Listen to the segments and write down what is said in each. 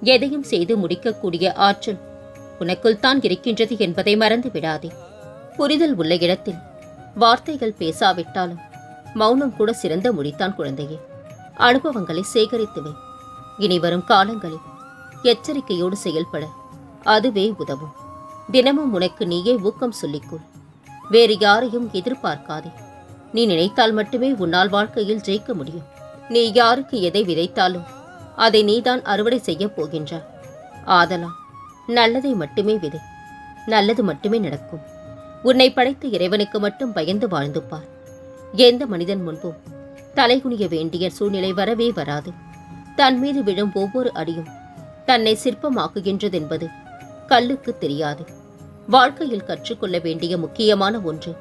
எதையும் செய்து முடிக்கக்கூடிய ஆற்றல் உனக்குள் தான் இருக்கின்றது என்பதை மறந்து விடாதே புரிதல் உள்ள இடத்தில் வார்த்தைகள் பேசாவிட்டாலும் மௌனம் கூட சிறந்த முடித்தான் குழந்தையே. அனுபவங்களை சேகரித்துவை இனி வரும் காலங்களில் எச்சரிக்கையோடு செயல்பட அதுவே உதவும். தினமும் உனக்கு நீயே ஊக்கம் சொல்லிக்கொள். வேறு யாரையும் எதிர்பார்க்காதே. நீ நினைத்தால் மட்டுமே உன்னால் வாழ்க்கையில் ஜெயிக்க முடியும். நீ யாருக்கு எதை விதைத்தாலும் அதை நீதான் அறுவடை செய்யப் போகின்றாய் ஆதலால் நல்லதை மட்டுமே விதை நல்லது மட்டுமே நடக்கும். உன்னை படைத்த இறைவனுக்கு மட்டும் பயந்து வாழ்ந்து பார். எந்த மனிதன் முன்பும் தலைகுனிய வேண்டிய சூழ்நிலை வரவே வராது. தன் மீது விழும் ஒவ்வொரு அடியும் தன்னை சிற்பமாக்குகின்றதென்பது கல்லுக்கு தெரியாது. வாழ்க்கையில் கற்றுக்கொள்ள வேண்டிய முக்கியமான ஒன்று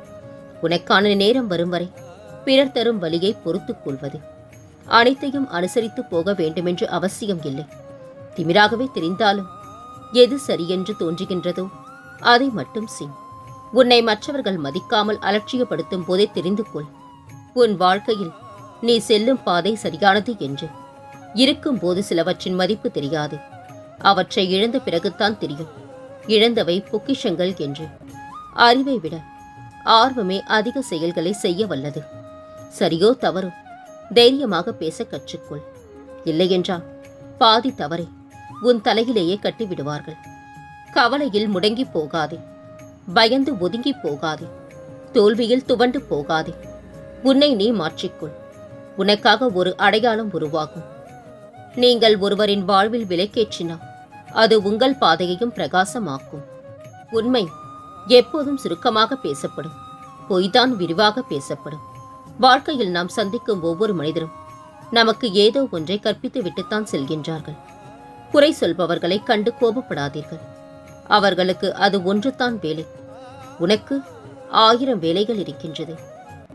உனக்கான நேரம் வரும் வரை பிறர் தரும் வழியை பொறுத்துக் கொள்வது. அனைத்தையும் அனுசரித்து போக வேண்டுமென்று அவசியம் இல்லை. திமிராகவே தெரிந்தாலும் எது சரியென்று தோன்றுகின்றதோ அதை மட்டும் செய். உன்னை மற்றவர்கள் மதிக்காமல் அலட்சியப்படுத்தும் போதே தெரிந்து கொள். உன் வாழ்க்கையில் நீ செல்லும் பாதை சரியானது என்று. இருக்கும்போது சிலவற்றின் மதிப்பு தெரியாது. அவற்றை இழந்த பிறகுத்தான் தெரியும். இழந்தவை பொக்கிஷங்கள் என்று. அறிவை விட ஆர்வமே அதிக செயல்களை செய்ய வல்லது. சரியோ தவறோ தைரியமாக பேச கற்றுக்கொள். இல்லையென்றால் பாதி தவறை. உன் தலையிலேயே கட்டிவிடுவார்கள். கவலையில் முடங்கி போகாதே. பயந்து ஒதுங்கி போகாதே. தோல்வியில் துவண்டு போகாதே. உன்னை நீ மாற்றிக்கொள். உனக்காக ஒரு அடையாளம் உருவாகும். நீங்கள் ஒருவரின் வாழ்வில் விலைக்கேற்றினால் அது உங்கள் பாதையையும் பிரகாசமாக்கும். உண்மை எப்போதும் சுருக்கமாக பேசப்படும். பொய்தான் விரிவாக பேசப்படும். வாழ்க்கையில் நாம் சந்திக்கும் ஒவ்வொரு மனிதரும் நமக்கு ஏதோ ஒன்றை கற்பித்து விட்டுத்தான் செல்கின்றார்கள். குறை சொல்பவர்களை கண்டு கோபப்படாதீர்கள். அவர்களுக்கு அது ஒன்றுதான் வேலை. உனக்கு ஆயிரம் வேலைகள் இருக்கின்றது.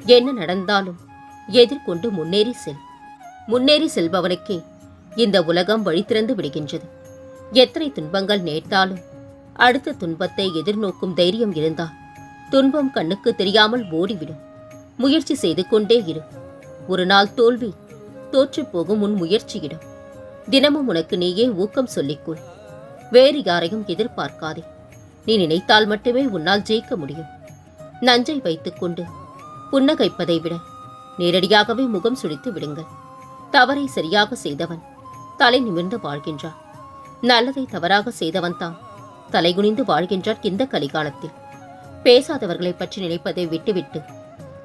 என்ன நடந்தாலும் எதிர்கொண்டு முன்னேறி செல். முன்னேறி செல்பவனுக்கே இந்த உலகம் வழி திறந்து விடுகின்றது. எத்தனை துன்பங்கள் நேர்த்தாலும் அடுத்த துன்பத்தை எதிர்நோக்கும் தைரியம் இருந்தால் துன்பம் கண்ணுக்கு தெரியாமல் ஓடிவிடும். முயற்சி செய்து கொண்டே இரு. ஒரு நாள் தோல்வி தோற்றுப் போகும் உன் முயற்சியிடம். தினமும் உனக்கு நீயே ஊக்கம் சொல்லிக்கொள். வேறு யாரையும் எதிர்பார்க்காதே. நீ நினைத்தால் மட்டுமே உன்னால் ஜெயிக்க முடியும். நஞ்சை வைத்துக்கொண்டு புன்னகைப்பதை விட நேரடியாகவே முகம் சுழித்து விடுங்கள். தவறை சரியாக செய்தவன் தலை நிமிர்ந்து வாழ்கின்றான். நல்லதை தவறாக செய்தவன் தான் தலைகுனிந்து வாழ்கின்றான் இந்த கலிகாலத்தில். பேசாதவர்களைப் பற்றி நினைப்பதை விட்டுவிட்டு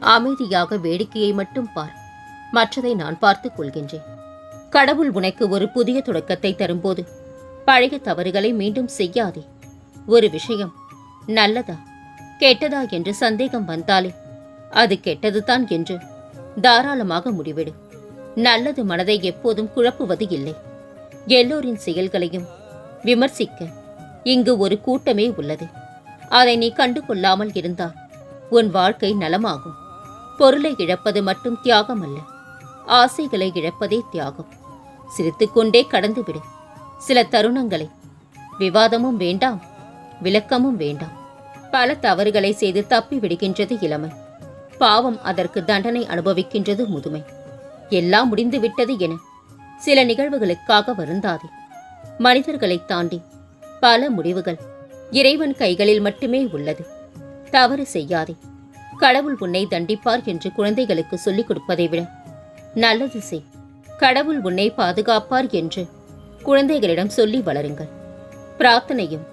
அமைதியாக வேடிக்கையை மட்டும் பார். மற்றதை நான் பார்த்துக் கொள்கின்றேன். கடவுள் உனக்கு ஒரு புதிய தொடக்கத்தை தரும்போது பழைய தவறுகளை மீண்டும் செய்யாதே. ஒரு விஷயம் நல்லதா கெட்டதா என்று சந்தேகம் வந்தாலே அது கெட்டதுதான் என்று தாராளமாக முடிவிடு. நல்லது மனதை எப்போதும் குழப்புவது இல்லை. எல்லோரின் செயல்களையும் விமர்சிக்க இங்கு ஒரு கூட்டமே உள்ளது. அதை நீ கண்டு கொள்ளாமல் இருந்தால் உன் வாழ்க்கை நலமாகும். பொருளை இழப்பது மட்டும் தியாகம் அல்ல ஆசைகளை இழப்பதே தியாகம். சிரித்துக்கொண்டே கடந்துவிடு. சில தருணங்களை. விவாதமும் வேண்டாம். விளக்கமும் வேண்டாம். பல தவறுகளை செய்து தப்பி விடுகின்றது இளமை. பாவம் அதற்கு தண்டனை அனுபவிக்கின்றது முதுமை. எல்லாம் முடிந்துவிட்டது என சில நிகழ்வுகளுக்காக வருந்தாதே. மனிதர்களை தாண்டி பல முடிவுகள் இறைவன் கைகளில் மட்டுமே உள்ளது. தவறு செய்யாதே. கடவுள் உன்னை தண்டிப்பார் என்று குழந்தைகளுக்கு சொல்லிக் கொடுப்பதை விட நல்லது செய். கடவுள் உன்னை பாதுகாப்பார் என்று குழந்தைகளிடம் சொல்லி வளருங்கள். பிரார்த்தனையும்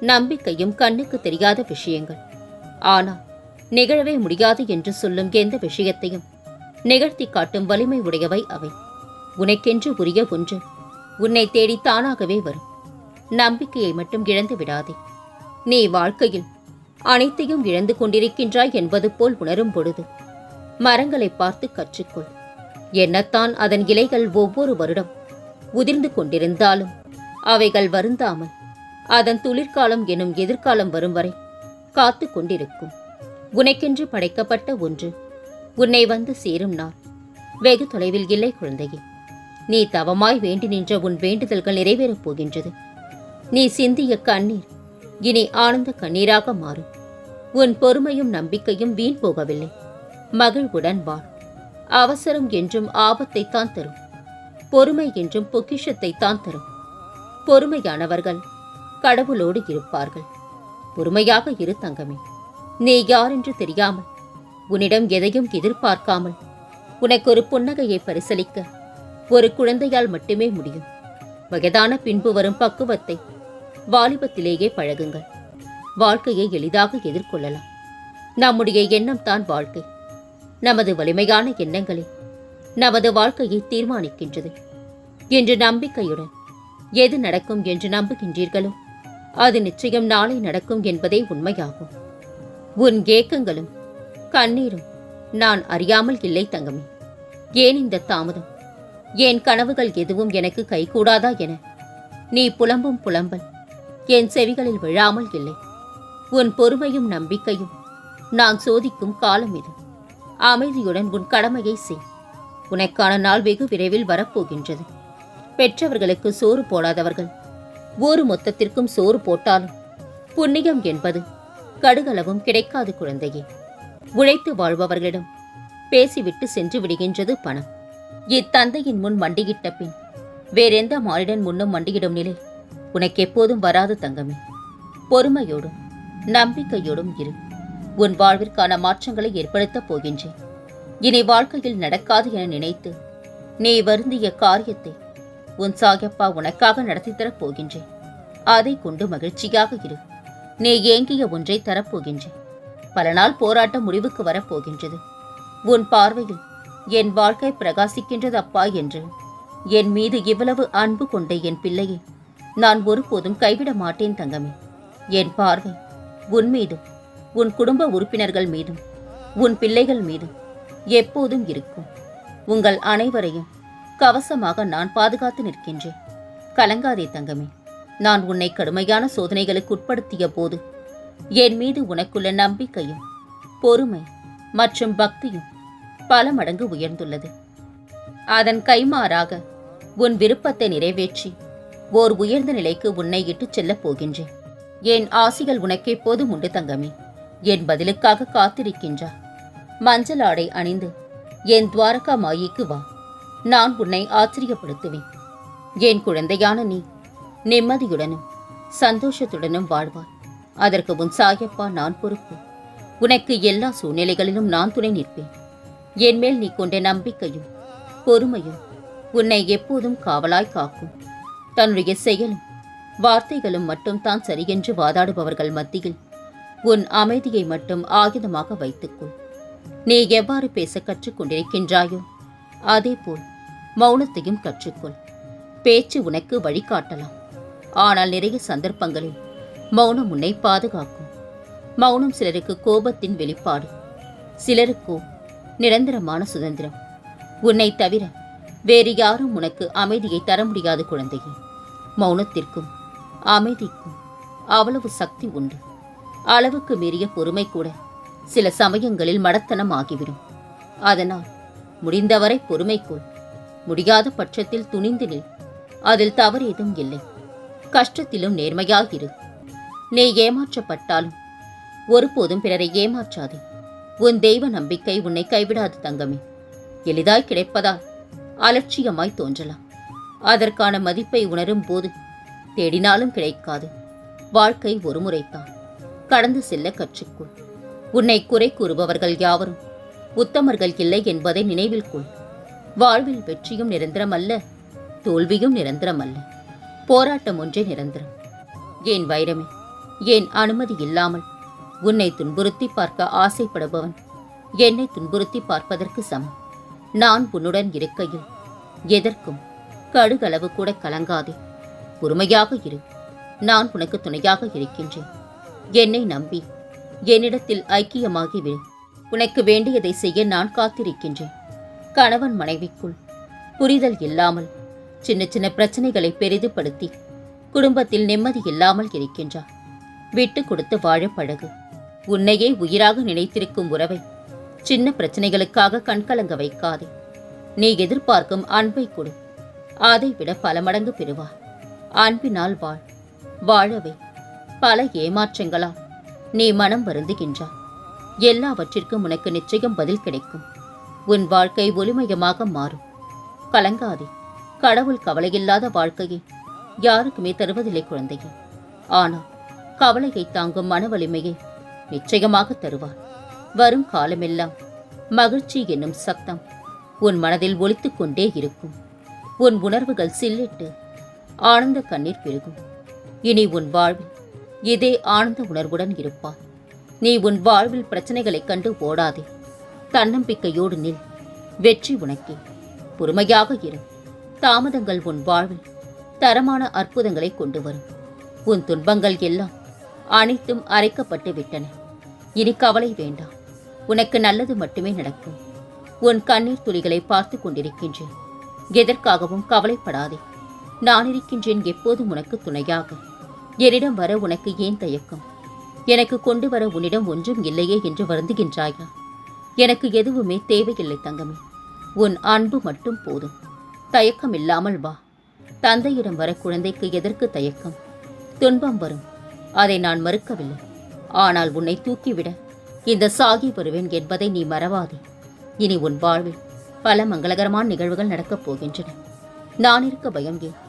நம்பிக்கையும் கண்ணுக்கு தெரியாத விஷயங்கள். ஆனால் நிகழவே முடியாது என்று சொல்லும் எந்த விஷயத்தையும் நிகழ்த்தி காட்டும் வலிமை உடையவை அவை. உனக்கென்று உரிய ஒன்று உன்னை தேடி தானாகவே வரும். நம்பிக்கையை மட்டும் இழந்து விடாதே. நீ வாழ்க்கையில் அனைத்தையும் இழந்து கொண்டிருக்கின்றாய் என்பது போல் உணரும் பொழுது மரங்களை பார்த்து கற்றுக்கொள். என்னத்தான் அதன் இலைகள் ஒவ்வொரு வருடம் உதிர்ந்து கொண்டிருந்தாலும் அவைகள் வருந்தாமல் அதன் துளிர்காலம் எனும் எதிர்காலம் வரும் வரை காத்து கொண்டிருக்கும். உனக்கென்று படைக்கப்பட்ட ஒன்று உன்னை வந்து சேரும் நாள். வெகு தொலைவில் இல்லை குழந்தையே நீ தவமாய் வேண்டி நின்ற உன் வேண்டுதல்கள் நிறைவேறப் போகின்றது. நீ சிந்திய கண்ணீர் இனி ஆனந்த கண்ணீராக மாறும். உன் பொறுமையும் நம்பிக்கையும் வீண் போகவில்லை. மகிழ்வுடன் வாழ் அவசரம் என்றும் ஆபத்தைத்தான் தரும். பொறுமை என்றும் பொக்கிஷத்தை தான் தரும். பொறுமையானவர்கள் கடவுளோடு இருப்பார்கள். பொறுமையாக இரு தங்கமே. நீ யாரென்று தெரியாமல் உன்னிடம் எதையும் எதிர்பார்க்காமல் உனக்கு ஒரு புன்னகையை பரிசலிக்க ஒரு குழந்தையால் மட்டுமே முடியும். வயதான பின்பு வரும் பக்குவத்தை வாலிபத்திலேயே பழகுங்கள். வாழ்க்கையை எளிதாக எதிர்கொள்ளலாம். நம்முடைய எண்ணம் தான் வாழ்க்கை. நமது வலிமையான எண்ணங்களே நமது வாழ்க்கையை தீர்மானிக்கின்றது. என்று நம்பிக்கையுடன் எது நடக்கும் என்று நம்புகின்றீர்களோ அது நிச்சயம் நாளை நடக்கும் என்பதே உண்மையாகும். உன் ஏக்கங்களும் கண்ணீரும் நான் அறியாமல் இல்லை தங்கமே. ஏன் இந்த தாமதம்? என் கனவுகள் எதுவும் எனக்கு கைகூடாதா என? நீ புலம்பும் புலம்பல் என் செவிகளில் விழாமல் இல்லை. உன் பொறுமையும் நம்பிக்கையும் நான் சோதிக்கும் காலம் இது. அமைதியுடன் உன் கடமையை செய். உனக்கான நாள் வெகு விரைவில் வரப்போகின்றது. பெற்றவர்களுக்கு சோறு போடாதவர்கள். ஊர் மொத்தத்திற்கும் சோறு போட்டாலும் புண்ணியம் என்பது கடுகளவும் கிடைக்காது குழந்தையே. உழைத்து வாழ்பவர்களிடம் பேசிவிட்டு சென்று விடுகின்றது பணம். இத்தந்தையின் முன் மண்டியிட்ட பின் வேறெந்த மாறிடன் முன்னும் மண்டியிடும் நிலை உனக்கு எப்போதும் வராது தங்கமே. பொறுமையோடும் நம்பிக்கையோடும் இரு. உன் வாழ்விற்கான மாற்றங்களை ஏற்படுத்தப் போகின்றேன். இனி வாழ்க்கையில் நடக்காது என நினைத்து நீ வருந்திய காரியத்தை உன் சாயப்பா உனக்காக நடத்தி தரப் போகின்றேன். அதை கொண்டு மகிழ்ச்சியாக இரு. நீ ஏங்கிய ஒன்றை தரப்போகின்றேன் பல நாள் போராட்டம் முடிவுக்கு வரப்போகின்றது உன் பார்வையில் என் வாழ்க்கை பிரகாசிக்கின்றது அப்பா என்று என் மீது இவ்வளவு அன்பு கொண்ட என் பிள்ளையை நான் ஒருபோதும் கைவிட மாட்டேன் தங்கமே. என் பார்வை உன் மீதும் உன் குடும்ப உறுப்பினர்கள் மீதும் உன் பிள்ளைகள் மீதும் எப்போதும் இருக்கும். உங்கள் அனைவரையும் கவசமாக நான் பாதுகாத்து நிற்கின்றேன். கலங்காதே தங்கமே நான் உன்னை கடுமையான சோதனைகளுக்கு உட்படுத்திய போது என் மீது உனக்குள்ள நம்பிக்கையும் பொறுமை மற்றும் பக்தியும் பல மடங்கு உயர்ந்துள்ளது. அதன் கைமாறாக உன் விருப்பத்தை நிறைவேற்றி ஓர் உயர்ந்த நிலைக்கு உன்னை இட்டுச் செல்லப் போகின்றேன். என் ஆசிகள் உனக்கு எப்போதும் உண்டு தங்கமே. என் பதிலுக்காக காத்திருக்கின்றா. மஞ்சள் ஆடை அணிந்து என் துவாரகா மாயிக்கு வா. நான் உன்னை ஆச்சரியப்படுத்துவேன். என் குழந்தையான நீ நிம்மதியுடனும் சந்தோஷத்துடனும் வாழ்வாய். அதற்கு உன் சாயப்பா நான் பொறுப்பு. உனக்கு எல்லா சூழ்நிலைகளிலும் நான் துணை நிற்பேன். என் மேல் நீ கொண்ட நம்பிக்கையும் பொறுமையும் உன்னை எப்போதும் காவலாய் காக்கும். தன்னுடைய செயலும் வார்த்தைகளும் மட்டும் தான் சரியென்று வாதாடுபவர்கள் மத்தியில் உன் அமைதியை மட்டும் ஆயுதமாக வைத்துக்கொள். நீ எவ்வாறு பேச கற்றுக்கொண்டிருக்கின்றாயோ அதேபோல் மௌனத்தையும் கற்றுக்கொள். பேச்சு உனக்கு வழிகாட்டலாம் ஆனால் நிறைய சந்தர்ப்பங்களில் மௌனம் உன்னை பாதுகாக்கும். மௌனம் சிலருக்கு கோபத்தின் வெளிப்பாடு சிலருக்கோ நிரந்தரமான சுதந்திரம். உன்னை தவிர வேறு யாரும் உனக்கு அமைதியை தர முடியாது குழந்தையே. மௌனத்திற்கும் அமைதிக்கும் அவ்வளவு சக்தி உண்டு. அளவுக்கு மீறிய பொறுமை கூட சில சமயங்களில் மடத்தனம் ஆகிவிடும். அதனால் முடிந்தவரை பொறுமைக்குள் முடியாத பட்சத்தில் துணிந்து நில். அதில் தவறு ஏதும் இல்லை. கஷ்டத்திலும் நேர்மையாகிரு நீ ஏமாற்றப்பட்டாலும் ஒருபோதும் பிறரை ஏமாற்றாதே. உன் தெய்வ நம்பிக்கை உன்னை கைவிடாது தங்கமே. எளிதாய் கிடைப்பதால் அலட்சியமாய் தோன்றலாம். அதற்கான மதிப்பை உணரும் போது தேடினாலும் கிடைக்காது. வாழ்க்கை ஒருமுறைத்தான் கடந்து செல்ல கற்றுக்கொள். உன்னை குறை கூறுபவர்கள் யாவரும் உத்தமர்கள் இல்லை என்பதை நினைவில் கொள். வாழ்வில் வெற்றியும் நிரந்தரமல்ல தோல்வியும் நிரந்தரமல்ல. போராட்டம் ஒன்றே நிரந்தரம். ஏன் வைரமே ஏன் அனுமதி இல்லாமல்? உன்னை துன்புறுத்தி பார்க்க ஆசைப்படுபவன் என்னை துன்புறுத்தி பார்ப்பதற்கு சமம். நான் உன்னுடன் இருக்கையில் எதற்கும் கடுகளவு கூட கலங்காதே. பொறுமையாக இரு. நான் உனக்கு துணையாக இருக்கின்றேன். என்னை நம்பி என்னிடத்தில் ஐக்கியமாகிவிடு. உனக்கு வேண்டியதை செய்ய நான் காத்திருக்கின்றேன். கணவன் மனைவிக்குள் புரிதல் இல்லாமல் சின்ன சின்ன பிரச்சனைகளை பெரிதுபடுத்தி குடும்பத்தில் நிம்மதி இல்லாமல் இருக்கின்றார். விட்டு கொடுத்து வாழ பழகு. உன்னையே உயிராக நினைத்திருக்கும் உறவை சின்ன பிரச்சனைகளுக்காக கண்கலங்க வைக்காதே. நீ எதிர்பார்க்கும் அன்பை கொடு. அதை விட பல மடங்கு பெறுவார். அன்பினால் வாழ் வாழவே. பல ஏமாற்றங்களால் நீ மனம் வருந்துகின்றாய் எல்லாவற்றிற்கும் உனக்கு நிச்சயம் பதில் கிடைக்கும். உன் வாழ்க்கை ஒளிமயமாக மாறும். கலங்காதே கடவுள் கவலையில்லாத வாழ்க்கையை யாருக்குமே தருவதில்லை குழந்தையே. ஆனால் கவலையை தாங்கும் மன வலிமையை நிச்சயமாக தருவார். வரும் காலமெல்லாம் மகிழ்ச்சி என்னும் சத்தம் உன் மனதில் ஒழித்துக்கொண்டே இருக்கும். உன் உணர்வுகள் சில்லிட்டு ஆனந்த கண்ணீர் பெருகும். இனி உன் வாழ்வில் இதே ஆனந்த உணர்வுடன் இருப்பார் நீ உன் வாழ்வில் பிரச்சனைகளைக் கண்டு ஓடாதே. தன்னம்பிக்கையோடு நில். வெற்றி உனக்கே. பொறுமையாக இரு. தாமதங்கள் உன் வாழ்வில் தரமான அற்புதங்களை கொண்டு வரும். உன் துன்பங்கள் எல்லாம் அனைத்தும் அரைக்கப்பட்டு விட்டன. இனி கவலை வேண்டாம். உனக்கு நல்லது மட்டுமே நடக்கும். உன் கண்ணீர் துளிகளை பார்த்து கொண்டிருக்கின்றேன். எதற்காகவும் கவலைப்படாதே. நான் இருக்கின்றேன் எப்போதும் உனக்கு துணையாக. என்னிடம் வர உனக்கு ஏன் தயக்கம்? எனக்கு கொண்டு வர உன்னிடம் ஒன்றும் இல்லையே என்று வருந்துகின்றாயா? எனக்கு எதுவுமே தேவையில்லை தங்கமே. உன் அன்பு மட்டும் போதும். தயக்கம் இல்லாமல் வா. தந்தையிடம் வர குழந்தைக்கு எதற்கு தயக்கம்? துன்பம் வரும். அதை நான் மறுக்கவில்லை. ஆனால் உன்னை தூக்கிவிட இந்த சாகி வருவேன் என்பதை நீ மறவாதே. இனி உன் வாழ்வில் பல மங்களகரமான நிகழ்வுகள் நடக்கப் போகின்றன. நான் இருக்க பயம் ஏன்?